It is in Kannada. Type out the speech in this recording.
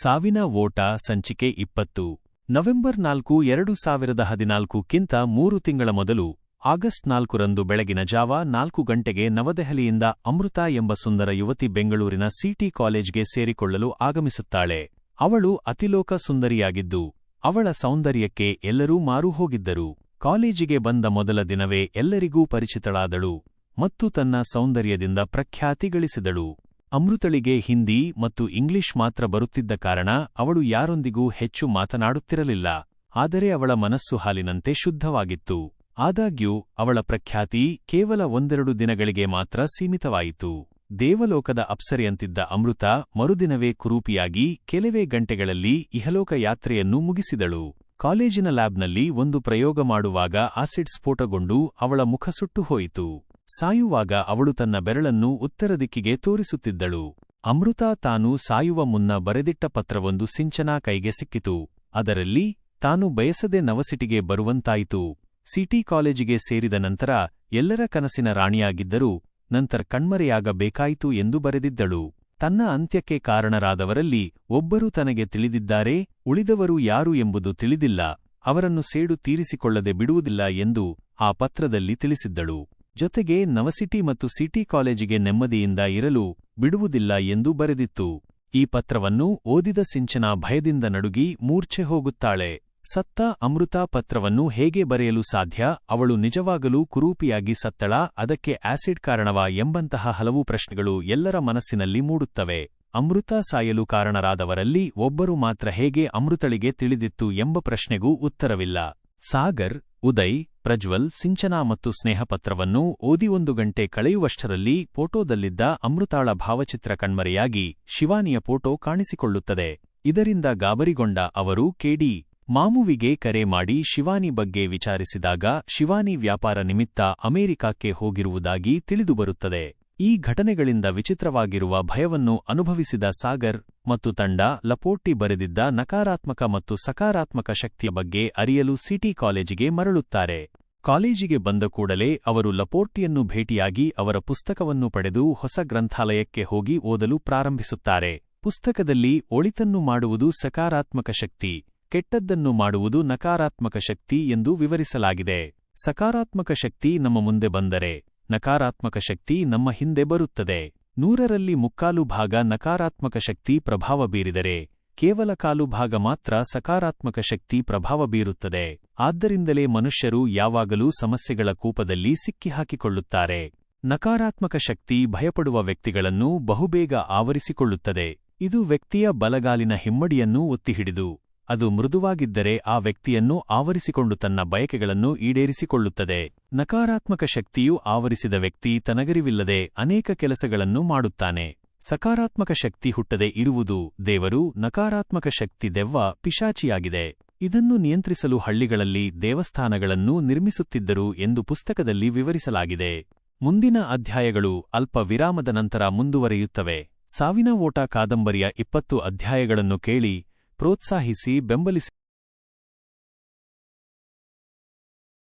ಸಾವಿನ ಓಟ ಸಂಚಿಕೆ ಇಪ್ಪತ್ತು. ನವೆಂಬರ್ ನಾಲ್ಕು, ಎರಡು ಸಾವಿರದ ಹದಿನಾಲ್ಕುಕ್ಕಿಂತ ಮೂರು ತಿಂಗಳ ಮೊದಲು ಆಗಸ್ಟ್ ನಾಲ್ಕರಂದು ಬೆಳಗಿನ ಜಾವ ನಾಲ್ಕು ಗಂಟೆಗೆ ನವದೆಹಲಿಯಿಂದ ಅಮೃತ ಎಂಬ ಸುಂದರ ಯುವತಿ ಬೆಂಗಳೂರಿನ ಸಿಟಿ ಕಾಲೇಜ್ಗೆ ಸೇರಿಕೊಳ್ಳಲು ಆಗಮಿಸುತ್ತಾಳೆ. ಅವಳು ಅತಿಲೋಕ ಸುಂದರಿಯಾಗಿದ್ದು, ಅವಳ ಸೌಂದರ್ಯಕ್ಕೆ ಎಲ್ಲರೂ ಮಾರು ಹೋಗಿದ್ದರು. ಕಾಲೇಜಿಗೆ ಬಂದ ಮೊದಲ ದಿನವೇ ಎಲ್ಲರಿಗೂ ಪರಿಚಿತಳಾದಳು ಮತ್ತು ತನ್ನ ಸೌಂದರ್ಯದಿಂದ ಪ್ರಖ್ಯಾತಿ ಗಳಿಸಿದಳು ಅಮೃತಳಿಗೆ ಹಿಂದಿ ಮತ್ತು ಇಂಗ್ಲಿಷ್ ಮಾತ್ರ ಬರುತ್ತಿದ್ದ ಕಾರಣ ಅವಳು ಯಾರೊಂದಿಗೂ ಹೆಚ್ಚು ಮಾತನಾಡುತ್ತಿರಲಿಲ್ಲ. ಆದರೆ ಅವಳ ಮನಸ್ಸು ಹಾಲಿನಂತೆ ಶುದ್ಧವಾಗಿತ್ತು. ಆದಾಗ್ಯೂ, ಅವಳ ಪ್ರಖ್ಯಾತಿ ಕೇವಲ ಒಂದೆರಡು ದಿನಗಳಿಗೆ ಮಾತ್ರ ಸೀಮಿತವಾಯಿತು. ದೇವಲೋಕದ ಅಪ್ಸರೆಯಂತಿದ್ದ ಅಮೃತ ಮರುದಿನವೇ ಕುರೂಪಿಯಾಗಿ ಕೆಲವೇ ಗಂಟೆಗಳಲ್ಲಿ ಇಹಲೋಕ ಯಾತ್ರೆಯನ್ನು ಮುಗಿಸಿದಳು. ಕಾಲೇಜಿನ ಲ್ಯಾಬ್ನಲ್ಲಿ ಒಂದು ಪ್ರಯೋಗ ಮಾಡುವಾಗ ಆಸಿಡ್ ಸ್ಫೋಟಗೊಂಡು ಅವಳ ಮುಖ ಸುಟ್ಟು ಹೋಯಿತು. ಸಾಯುವಾಗ ಅವಳು ತನ್ನ ಬೆರಳನ್ನು ಉತ್ತರ ದಿಕ್ಕಿಗೆ ತೋರಿಸುತ್ತಿದ್ದಳು. ಅಮೃತ ತಾನು ಸಾಯುವ ಮುನ್ನ ಬರೆದಿಟ್ಟ ಪತ್ರವೊಂದು ಸಿಂಚನಾ ಕೈಗೆ ಸಿಕ್ಕಿತು. ಅದರಲ್ಲಿ, ತಾನು ಬಯಸದೆ ನವಸಿಟಿಗೆ ಬರುವಂತಾಯಿತು. ಸಿಟಿ ಕಾಲೇಜಿಗೆ ಸೇರಿದ ನಂತರ ಎಲ್ಲರ ಕನಸಿನ ರಾಣಿಯಾಗಿದ್ದರೂ ನಂತರ ಕಣ್ಮರೆಯಾಗಬೇಕಾಯಿತು ಎಂದು ಬರೆದಿದ್ದಳು. ತನ್ನ ಅಂತ್ಯಕ್ಕೆ ಕಾರಣರಾದವರಲ್ಲಿ ಒಬ್ಬರು ತನಗೆ ತಿಳಿದಿದ್ದಾರೆ, ಉಳಿದವರು ಯಾರು ಎಂಬುದು ತಿಳಿದಿಲ್ಲ. ಅವರನ್ನು ಸೇಡು ತೀರಿಸಿಕೊಳ್ಳದೆ ಬಿಡುವುದಿಲ್ಲ ಎಂದು ಆ ಪತ್ರದಲ್ಲಿ ತಿಳಿಸಿದ್ದಳು. ಜೊತೆಗೆ ನವಸಿಟಿ ಮತ್ತು ಸಿಟಿ ಕಾಲೇಜಿಗೆ ನೆಮ್ಮದಿಯಿಂದ ಇರಲು ಬಿಡುವುದಿಲ್ಲ ಎಂದು ಬರೆದಿತ್ತು. ಈ ಪತ್ರವನ್ನು ಓದಿದ ಸಿಂಚನ ಭಯದಿಂದ ನಡುಗಿ ಮೂರ್ಛೆ ಹೋಗುತ್ತಾಳೆ. ಸತ್ತ ಅಮೃತ ಪತ್ರವನ್ನು ಹೇಗೆ ಬರೆಯಲು ಸಾಧ್ಯ? ಅವಳು ನಿಜವಾಗಲೂ ಕುರೂಪಿಯಾಗಿ ಸತ್ತಳ? ಅದಕ್ಕೆ ಆಸಿಡ್ ಕಾರಣವಾ ಎಂಬಂತಹ ಹಲವು ಪ್ರಶ್ನೆಗಳು ಎಲ್ಲರ ಮನಸ್ಸಿನಲ್ಲಿ ಮೂಡುತ್ತವೆ. ಅಮೃತ ಸಾಯಲು ಕಾರಣರಾದವರಲ್ಲಿ ಒಬ್ಬರು ಮಾತ್ರ ಹೇಗೆ ಅಮೃತಳಿಗೆ ತಿಳಿದಿತ್ತು ಎಂಬ ಪ್ರಶ್ನೆಗೂ ಉತ್ತರವಿಲ್ಲ. ಸಾಗರ್, ಉದಯ್ ಪ್ರಜ್ವಲ್ ಸಿಂಚನಾ ಮತ್ತು ಸ್ನೇಹಪತ್ರವನ್ನು ಓದಿ ಒಂದು ಗಂಟೆ ಕಳೆಯುವಷ್ಟರಲ್ಲಿ ಫೋಟೋದಲ್ಲಿದ್ದ ಅಮೃತಾಳ ಭಾವಚಿತ್ರ ಕಣ್ಮರೆಯಾಗಿ ಶಿವಾನಿಯ ಫೋಟೋ ಕಾಣಿಸಿಕೊಳ್ಳುತ್ತದೆ. ಇದರಿಂದ ಗಾಬರಿಗೊಂಡ ಅವರು ಕೆಡಿ ಮಾಮುವಿಗೆ ಕರೆ ಮಾಡಿ ಶಿವಾನಿ ಬಗ್ಗೆ ವಿಚಾರಿಸಿದಾಗ ಶಿವಾನಿ ವ್ಯಾಪಾರ ನಿಮಿತ್ತ ಅಮೆರಿಕಾಕ್ಕೆ ಹೋಗಿರುವುದಾಗಿ ತಿಳಿದುಬರುತ್ತದೆ. ಈ ಘಟನೆಗಳಿಂದ ವಿಚಿತ್ರವಾಗಿರುವ ಭಯವನ್ನು ಅನುಭವಿಸಿದ ಸಾಗರ್ ಮತ್ತು ತಂಡ ಲಪೋಟ್ಟಿ ಬರೆದಿದ್ದ ನಕಾರಾತ್ಮಕ ಮತ್ತು ಸಕಾರಾತ್ಮಕ ಶಕ್ತಿಯ ಬಗ್ಗೆ ಅರಿಯಲು ಸಿಟಿ ಕಾಲೇಜಿಗೆ ಮರಳುತ್ತಾರೆ. ಕಾಲೇಜಿಗೆ ಬಂದ ಕೂಡಲೇ ಅವರು ಲಪೋರ್ಟಿಯನ್ನು ಭೇಟಿಯಾಗಿ ಅವರ ಪುಸ್ತಕವನ್ನು ಪಡೆದು ಹೊಸ ಗ್ರಂಥಾಲಯಕ್ಕೆ ಹೋಗಿ ಓದಲು ಪ್ರಾರಂಭಿಸುತ್ತಾರೆ. ಪುಸ್ತಕದಲ್ಲಿ ಒಳಿತನ್ನು ಮಾಡುವುದು ಸಕಾರಾತ್ಮಕ ಶಕ್ತಿ, ಕೆಟ್ಟದ್ದನ್ನು ಮಾಡುವುದು ನಕಾರಾತ್ಮಕ ಶಕ್ತಿ ಎಂದು ವಿವರಿಸಲಾಗಿದೆ. ಸಕಾರಾತ್ಮಕ ಶಕ್ತಿ ನಮ್ಮ ಮುಂದೆ ಬಂದರೆ, ನಕಾರಾತ್ಮಕ ಶಕ್ತಿ ನಮ್ಮ ಹಿಂದೆ ಬರುತ್ತದೆ. ನೂರರಲ್ಲಿ ಮುಕ್ಕಾಲು ಭಾಗ ನಕಾರಾತ್ಮಕ ಶಕ್ತಿ ಪ್ರಭಾವ ಬೀರಿದರೆ ಕೇವಲ ಕಾಲು ಭಾಗ ಮಾತ್ರ ಸಕಾರಾತ್ಮಕ ಶಕ್ತಿ ಪ್ರಭಾವ ಬೀರುತ್ತದೆ. ಆದ್ದರಿಂದಲೇ ಮನುಷ್ಯರು ಯಾವಾಗಲೂ ಸಮಸ್ಯೆಗಳ ಕೂಪದಲ್ಲಿ ಸಿಕ್ಕಿಹಾಕಿಕೊಳ್ಳುತ್ತಾರೆ. ನಕಾರಾತ್ಮಕ ಶಕ್ತಿ ಭಯಪಡುವ ವ್ಯಕ್ತಿಗಳನ್ನು ಬಹುಬೇಗ ಆವರಿಸಿಕೊಳ್ಳುತ್ತದೆ. ಇದು ವ್ಯಕ್ತಿಯ ಬಲಗಾಲಿನ ಹಿಮ್ಮಡಿಯನ್ನೂ ಒತ್ತಿಹಿಡಿದು, ಅದು ಮೃದುವಾಗಿದ್ದರೆ ಆ ವ್ಯಕ್ತಿಯನ್ನು ಆವರಿಸಿಕೊಂಡು ತನ್ನ ಬಯಕೆಗಳನ್ನು ಈಡೇರಿಸಿಕೊಳ್ಳುತ್ತದೆ. ನಕಾರಾತ್ಮಕ ಶಕ್ತಿಯು ಆವರಿಸಿದ ವ್ಯಕ್ತಿ ತನಗರಿವಿಲ್ಲದೆ ಅನೇಕ ಕೆಲಸಗಳನ್ನು ಮಾಡುತ್ತಾನೆ. ಸಕಾರಾತ್ಮಕ ಶಕ್ತಿ ಹುಟ್ಟದೆ ಇರುವುದು ದೇವರು ನಕಾರಾತ್ಮಕ ಶಕ್ತಿ ದೆವ್ವ ಪಿಶಾಚಿಯಾಗಿದೆ. ಇದನ್ನು ನಿಯಂತ್ರಿಸಲು ಹಳ್ಳಿಗಳಲ್ಲಿ ದೇವಸ್ಥಾನಗಳನ್ನು ನಿರ್ಮಿಸುತ್ತಿದ್ದರು ಎಂದು ಪುಸ್ತಕದಲ್ಲಿ ವಿವರಿಸಲಾಗಿದೆ. ಮುಂದಿನ ಅಧ್ಯಾಯಗಳು ಅಲ್ಪ ವಿರಾಮದ ನಂತರ ಮುಂದುವರೆಯುತ್ತವೆ. ಸಾವಿನ ಓಟ ಕಾದಂಬರಿಯ ಇಪ್ಪತ್ತು ಅಧ್ಯಾಯಗಳನ್ನು ಕೇಳಿ ಪ್ರೋತ್ಸಾಹಿಸಿ ಬೆಂಬಲಿಸಿ.